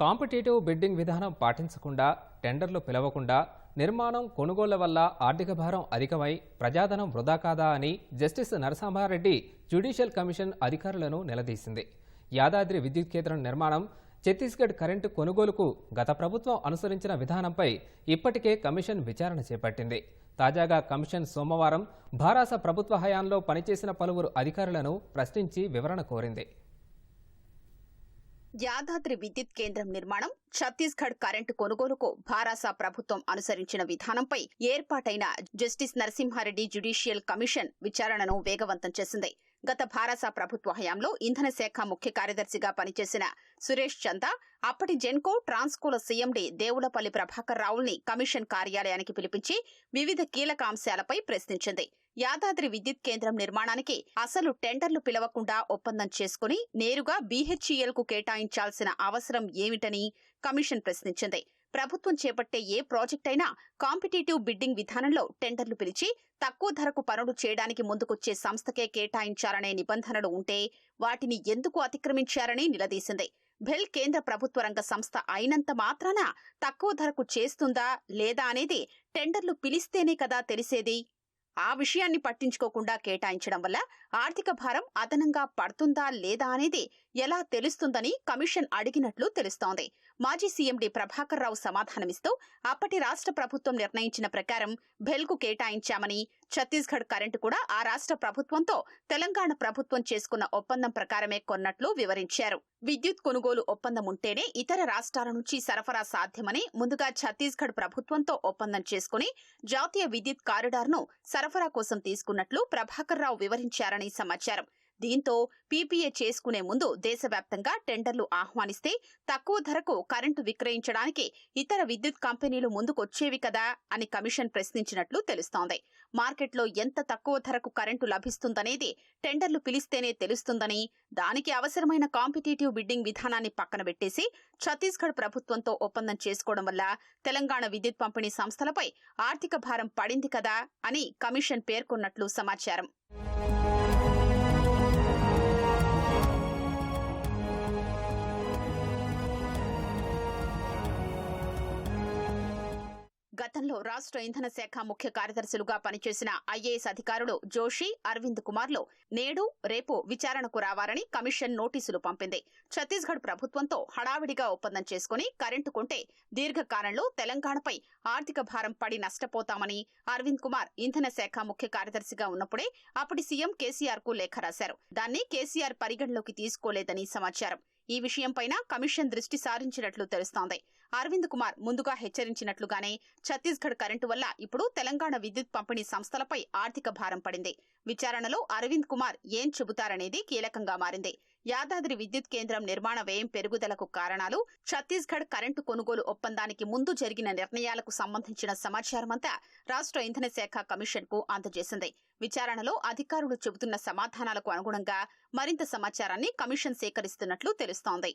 Competitive bidding విధానం పాటించకుండా టెండర్లు పిలవకుండా నిర్మాణం కొనుగోళ్ళ వల్ల ఆర్థిక భారం అధికమై ప్రజాధనం వృధా కాదా అని జస్టిస్ నరసింహారెడ్డి జ్యుడిషియల్ కమిషన్ అధికారులను నిలదీసింది. యాదాద్రి విద్యుత్ కేంద్రం నిర్మాణం ఛత్తీస్గఢ్ కరెంటు కొనుగోలుకు గత ప్రభుత్వం అనుసరించిన విధానంపై ఇప్పటికే కమిషన్ విచారణ చేపట్టింది. తాజాగా కమిషన్ సోమవారం భారాస ప్రభుత్వ హయాంలో పనిచేసిన పలువురు అధికారులను ప్రశ్నించి వివరణ కోరింది. యాదాద్రి విద్యుత్ కేంద్రం నిర్మాణం ఛత్తీస్గఢ్ కరెంటు కొనుగోలుకు భారాస ప్రభుత్వం అనుసరించిన విధానంపై ఏర్పాటైన జస్టిస్ నరసింహారెడ్డి జ్యుడిషియల్ కమిషన్ విచారణను వేగవంతం చేసింది. గత భారాసా ప్రభుత్వ హయాంలో ఇంధన శాఖ ముఖ్య కార్యదర్శిగా పనిచేసిన సురేష్ చంద అప్పటి జెన్కో ట్రాన్స్కోల సీఎండీ దేవులపల్లి ప్రభాకర్ రావుల్ని కమిషన్ కార్యాలయానికి పిలిపించి వివిధ కీలక అంశాలపై ప్రశ్నించింది. యాదాద్రి విద్యుత్ కేంద్రం నిర్మాణానికి అసలు టెండర్లు పిలవకుండా ఒప్పందం చేసుకుని నేరుగా బీహెచ్ఈఎల్కు కేటాయించాల్సిన అవసరం ఏమిటని కమిషన్ ప్రశ్నించింది. ప్రభుత్వం చేపట్టే ఏ ప్రాజెక్ట్ అయినా కాంపిటేటివ్ బిడ్డింగ్ విధానంలో టెండర్లు పిలిచి తక్కువ ధరకు పనులు చేయడానికి ముందుకొచ్చే సంస్థకే కేటాయించాలనే నిబంధనలు ఉంటే వాటిని ఎందుకు అతిక్రమించారని నిలదీసింది. బెల్ కేంద్ర ప్రభుత్వ రంగ సంస్థ అయినంత మాత్రాన తక్కువ ధరకు చేస్తుందా లేదా అనేది టెండర్లు పిలిస్తేనే కదా తెలిసేది. ఆ విషయాన్ని పట్టించుకోకుండా కేటాయించడం వల్ల ఆర్థిక భారం అదనంగా పడుతుందా లేదా అనేది ఎలా తెలుస్తుందని కమిషన్ అడిగినట్లు తెలుస్తోంది. మాజీ సీఎండీ ప్రభాకర్ రావు సమాధానమిస్తూ అప్పటి రాష్ట్ర ప్రభుత్వం నిర్ణయించిన ప్రకారం బెల్కు కేటాయించామని ఛత్తీస్గఢ్ కరెంటు కూడా ఆ రాష్ట్ర ప్రభుత్వంతో తెలంగాణ ప్రభుత్వం చేసుకున్న ఒప్పందం ప్రకారమే కొన్నట్లు వివరించారు. విద్యుత్ కొనుగోలు ఒప్పందం ఉంటేనే ఇతర రాష్ట్రాల నుంచి సరఫరా సాధ్యమని ముందుగా ఛత్తీస్గఢ్ ప్రభుత్వంతో ఒప్పందం చేసుకుని జాతీయ విద్యుత్ కారిడార్ను సరఫరా కోసం తీసుకున్నట్లు ప్రభాకర్ రావు వివరించారని సమాచారం. దీంతో పీపీఏ చేసుకునే ముందు దేశవ్యాప్తంగా టెండర్లు ఆహ్వానిస్తే తక్కువ ధరకు కరెంటు విక్రయించడానికి ఇతర విద్యుత్ కంపెనీలు ముందుకొచ్చేవి కదా అని కమిషన్ ప్రశ్నించినట్లు తెలుస్తోంది. మార్కెట్లో ఎంత తక్కువ ధరకు కరెంటు లభిస్తుందనేది టెండర్లు పిలిస్తేనే తెలుస్తుందని దానికి అవసరమైన కాంపిటేటివ్ బిడ్డింగ్ విధానాన్ని పక్కన పెట్టేసి ఛత్తీస్గఢ్ ప్రభుత్వంతో ఒప్పందం చేసుకోవడం వల్ల తెలంగాణ విద్యుత్ పంపిణీ సంస్థలపై ఆర్థిక భారం పడింది కదా అని కమిషన్ పేర్కొన్నట్లు సమాచారం. గతంలో రాష్ట్ర ఇంధన శాఖ ముఖ్య కార్యదర్శులుగా పనిచేసిన ఐఏఎస్ అధికారులు జోషి అరవింద్ కుమార్లు నేడు రేపు విచారణకు రావాలని కమిషన్ నోటీసులు పంపింది. ఛత్తీస్గఢ్ ప్రభుత్వంతో హడావిడిగా ఒప్పందం చేసుకుని కరెంటు కొంటే దీర్ఘకాలంలో తెలంగాణపై ఆర్థిక భారం పడి నష్టపోతామని అరవింద్ కుమార్ ఇంధన శాఖ ముఖ్య కార్యదర్శిగా ఉన్నప్పుడే అప్పటి సీఎం కేసీఆర్కు లేఖ రాశారు. దాన్ని కేసీఆర్ పరిగణలోకి తీసుకోలేదని సమాచారం. ఈ విషయంపైన కమిషన్ దృష్టి సారించినట్లు తెలుస్తోంది. అరవింద్ కుమార్ ముందుగా హెచ్చరించినట్లుగానే ఛత్తీస్గఢ్ కరెంటు వల్ల ఇప్పుడు తెలంగాణ విద్యుత్ పంపిణీ సంస్థలపై ఆర్థిక భారం పడింది. విచారణలో అరవింద్ కుమార్ ఏం చెబుతారనేది కీలకంగా మారింది. యాదాద్రి విద్యుత్ కేంద్రం నిర్మాణ వ్యయం పెరుగుదలకు కారణాలు ఛత్తీస్గఢ్ కరెంటు కొనుగోలు ఒప్పందానికి ముందు జరిగిన నిర్ణయాలకు సంబంధించిన సమాచారమంతా రాష్ట్ర ఇంధన శాఖ కమిషన్కు అందజేసింది. విచారణలో అధికారులు చెబుతున్న సమాధానాలకు అనుగుణంగా మరింత సమాచారాన్ని కమిషన్ సేకరిస్తున్నట్లు తెలుస్తోంది.